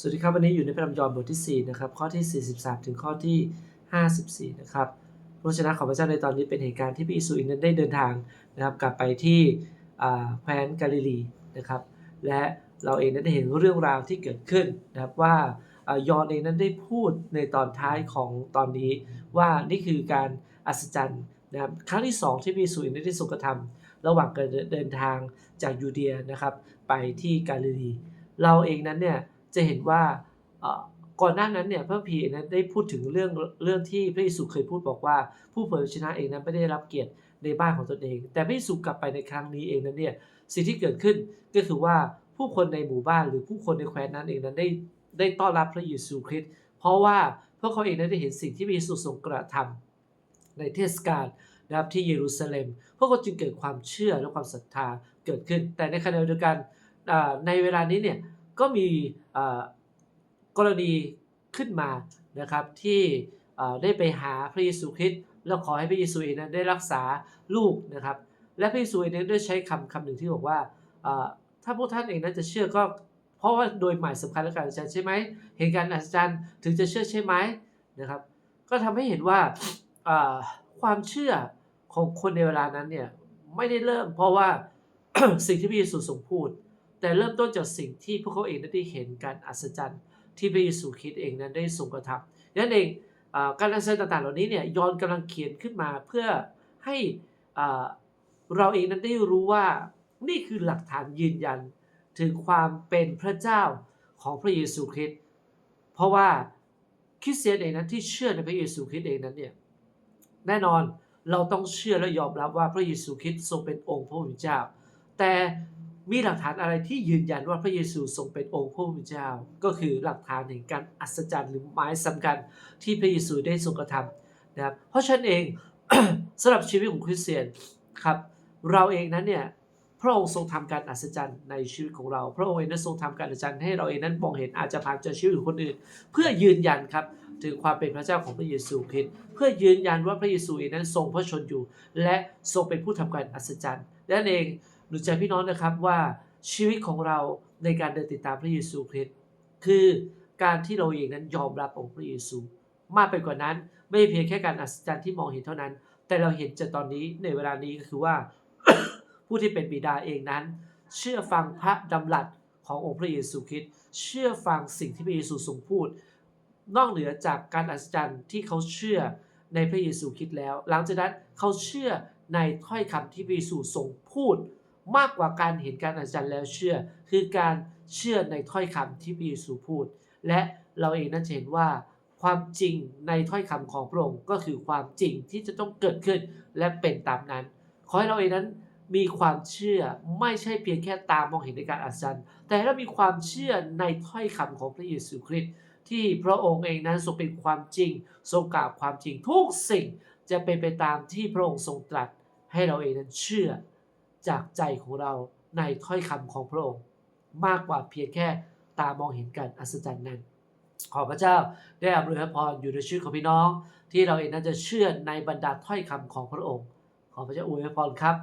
สวัสดีครับวันนี้อยู่ในพระธรรมยอห์นบทที่ 4 นะครับ ข้อที่ 43 ถึงข้อที่ 54 นะครับพระวจนะของพระเจ้าในตอนนี้เป็นเหตุการณ์ที่พระเยซูองนั้นได้เดินทางนะครับ กลับไปที่แคว้นกาลิลีนะครับ และเราเองนั้นได้เห็นเรื่องราวที่เกิดขึ้นนะครับว่ายอห์นเองนั้นได้พูดในตอนท้ายของตอนนี้ ว่านี่คือการอัศจรรย์นะครับครั้งที่สองที่พระเยซูเองได้ทรงกระทำระหว่างการเดินทางจากยูเดียนะครับ ไปที่กาลิลีเราเองนั้นเนี่ย จะเห็นว่าก่อนหน้านั้นเนี่ยพระคัมภีร์นั้นได้พูดถึงเรื่องเรื่องที่พระเยซูเคยพูดบอกว่า ผู้เผยพระชนะเองนั้นไม่ได้รับเกียรติในบ้านของตนเอง แต่พระเยซูกลับไปในครั้งนี้เองนั้นเนี่ยสิ่งที่เกิดขึ้นก็คือว่าผู้คนในหมู่บ้านหรือผู้คนในแคว้นนั้นเองนั้นได้ได้ต้อนรับพระเยซูคริสต์เพราะว่าพวกเขาเองนั้นได้เห็นสิ่งที่พระเยซูทรงกระทำในเทศกาลนะครับที่เยรูซาเล็ม พวกเขาจึงเกิดความเชื่อและความศรัทธาเกิดขึ้น แต่ในขณะเดียวกันในเวลานี้เนี่ย ก็มีกรณีขึ้นมานะครับที่ได้ไปหาพระเยซูคริสต์แล้วขอให้พระเยซูองนั้นได้รักษาลูกนะครับ และพระเยซูองนั้นได้ใช้คำคำหนึ่งที่บอกว่าถ้าพวกท่านเองนั้นจะเชื่อก็เพราะว่าโดยหมายสำคัญและการอัศจรรย์ใช่ไหมเห็นการอัศจรรย์ถึงจะเชื่อใช่ไหมนะครับ ก็ทำให้เห็นว่าความเชื่อของคนในเวลานั้นเนี่ยไม่ได้เริ่มเพราะว่าสิ่งที่พระเยซูทรงพูด แต่เริ่มต้นจากสิ่งที่พวกเขาเองได้เห็นการอัศจรรย์ที่พระเยซูคริสต์เองนั้นได้ทรงกระทำนั่นเองอการอัศจรรย์ต่างๆ เหล่านี้เนี่ยยอนกำลังเขียนขึ้นมาเพื่อให้อ่าเราเองนั้นได้รู้ว่านี่คือหลักฐานยืนยันถึงความเป็นพระเจ้าของพระเยซูคริสต์เพราะว่าคริสเตียนเองนั้นที่เชื่อในพระเยซูคริสต์เองนั้นเนี่ยแน่นอนเราต้องเชื่อและยอมรับว่าพระเยซูคริสต์ทรงเป็นองค์พระผู้เป็นเจ้า แต่ มีหลักฐานอะไรที่ยืนยันว่าพระเยซูทรงเป็นองค์พระผู้เป็นเจ้า ก็คือหลักฐานแห่งการอัศจรรย์หรือหมายสำคัญที่พระเยซูได้ทรงกระทำนะครับเพราะฉะนั้นเองสำหรับชีวิตของคริสเตียนครับ เราเองนั้นเนี่ยพระองค์ทรงทำการอัศจรรย์ในชีวิตของเรา พระองค์เองนั้นทรงทำการอัศจรรย์ให้เราเองนั้นมองเห็นอาจจะผ่านจากชีวิตของคนอื่น เพื่อยืนยันครับถึงความเป็นพระเจ้าของพระเยซูคริสต์เพื่อยืนยันว่าพระเยซูเองนั้นทรงพระชนอยู่ และทรงเป็นผู้ทำการอัศจรรย์นั่นเอง หนุนใจพี่น้องนะครับว่าชีวิตของเราในการเดินติดตามพระเยซูคริสต์คือการที่เราเองนั้นยอมรับองค์พระเยซู มากไปกว่านั้นไม่เพียงแค่การอัศจรรย์ที่มองเห็นเท่านั้น แต่เราเห็นจากตอนนี้ในเวลานี้ก็คือว่า ผู้ที่เป็นบิดาเองนั้น เชื่อฟังพระดำรัสขององค์พระเยซูคริสต์เชื่อฟังสิ่งที่พระเยซูทรงพูด นอกเหนือจากการอัศจรรย์ที่เขาเชื่อในพระเยซูคริสต์แล้ว หลังจากนั้นเขาเชื่อในถ้อยคำที่พระเยซูทรงพูด มากกว่าการเห็นการอัศจรรย์แล้วเชื่อ คือการเชื่อในถ้อยคำที่พระเยซูพูด และเราเองนั้นเห็นว่า ความจริงในถ้อยคำของพระองค์ก็คือความจริงที่จะต้องเกิดขึ้นและเป็นตามนั้น ขอให้เราเองนั้นมีความเชื่อไม่ใช่เพียงแค่ตามมองเห็นในการอัศจรรย์ แต่เรามีความเชื่อในถ้อยคำของพระเยซูคริสต์ที่พระองค์เองนั้นทรงเป็นความจริง ทรงกล่าวความจริงทุกสิ่งจะเป็นไปตามที่พระองค์ทรงตรัส ให้เราเองนั้นเชื่อ จากใจของเราในถ้อยคำของพระองค์ มากกว่าเพียงแค่ตามองเห็นการอัศจรรย์นั้น ขอพระเจ้าได้อำนวยพรอยู่ในชีวิตของพี่น้อง ที่เราเองนั้นจะเชื่อในบรรดาถ้อยคำของพระองค์ ขอพระเจ้าอวยพรครับ